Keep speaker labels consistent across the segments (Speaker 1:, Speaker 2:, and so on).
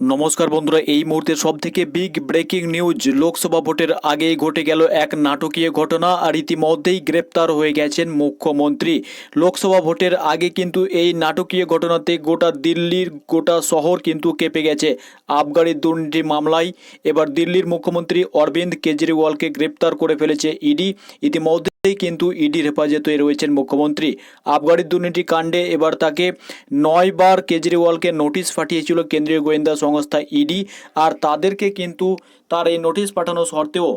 Speaker 1: নমস্কার বন্ধুরা, এই মুহূর্তে সব থেকে বিগ ব্রেকিং নিউজ লোকসভা ভোটের আগেই ঘটে গেল এক নাটকীয় ঘটনা আর ইতিমধ্যেই গ্রেপ্তার হয়ে গেছেন মুখ্যমন্ত্রী। লোকসভা ভোটের আগে কিন্তু এই নাটকীয় ঘটনাতে গোটা দিল্লির গোটা শহর কিন্তু কেঁপে গেছে। আবগারি দুর্নীতি মামলায় এবার দিল্লির মুখ্যমন্ত্রী অরবিন্দ কেজরিওয়ালকে গ্রেপ্তার করে ফেলেছে ইডি। ইতিমধ্যেই কিন্তু ইডির হেফাজতে রয়েছেন মুখ্যমন্ত্রী। আবগারি দুর্নীতি কাণ্ডে এবার তাকে নয়বার কেজরিওয়ালকে নোটিশ পাঠিয়েছিল কেন্দ্রীয় গোয়েন্দা সংস্থা ইডি আর তাদেরকে কিন্তু তার এই নোটিশ পাঠানো সত্ত্বেও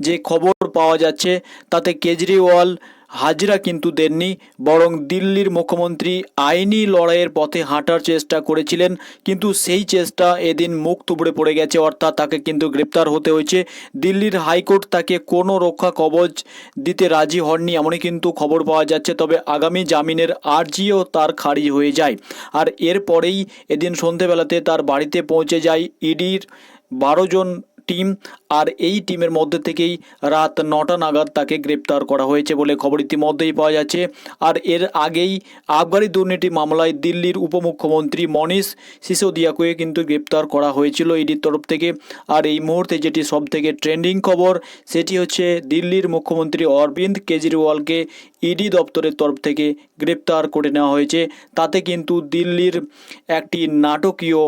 Speaker 1: যে খবর পাওয়া যাচ্ছে, তাতে কেজরিওয়াল হাজিরা কিন্তু দেননি, বরং দিল্লির মুখ্যমন্ত্রী আইনি লড়াইয়ের পথে হাঁটার চেষ্টা করেছিলেন, কিন্তু সেই চেষ্টা এদিন মুখ তুবড়ে পড়ে গেছে, অর্থাৎ তাকে কিন্তু গ্রেপ্তার হতে হয়েছে। দিল্লির হাইকোর্ট তাকে কোনো রক্ষা কবচ দিতে রাজি হননি, এমনই কিন্তু খবর পাওয়া যাচ্ছে, তবে আগামী জামিনের আর্জিও তার খারিজ হয়ে যায়। আর এরপরেই এদিন সন্ধেবেলাতে তার বাড়িতে পৌঁছে যায় ইডির বারো জন টিম আর এই টিমের মধ্যে থেকেই রাত নটা নাগাদ তাকে গ্রেপ্তার করা হয়েছে বলে খবর ইতিমধ্যেই পাওয়া যাচ্ছে। আর এর আগেই আবগারি দুর্নীতি মামলায় দিল্লির উপমুখ্যমন্ত্রী মনীষ সিসোদিয়াকে কিন্তু গ্রেপ্তার করা হয়েছিল ইডির তরফ থেকে। আর এই মুহূর্তে যেটি সব থেকে ট্রেন্ডিং খবর, সেটি হচ্ছে দিল্লির মুখ্যমন্ত্রী অরবিন্দ কেজরিওয়ালকে ইডি দপ্তরের তরফ থেকে গ্রেপ্তার করে নেওয়া হয়েছে। তাতে কিন্তু দিল্লির একটি নাটকীয়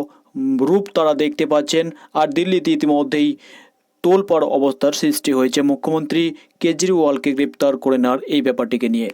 Speaker 1: রূপ তারা দেখতে পাচ্ছেন আর দিল্লিতে ইতিমধ্যেই তোলপাড় অবস্থার সৃষ্টি হয়েছে। মুখ্যমন্ত্রী কেজরিওয়ালকে গ্রেপ্তার করে নেওয়ার এই ব্যাপারটিকে নিয়ে।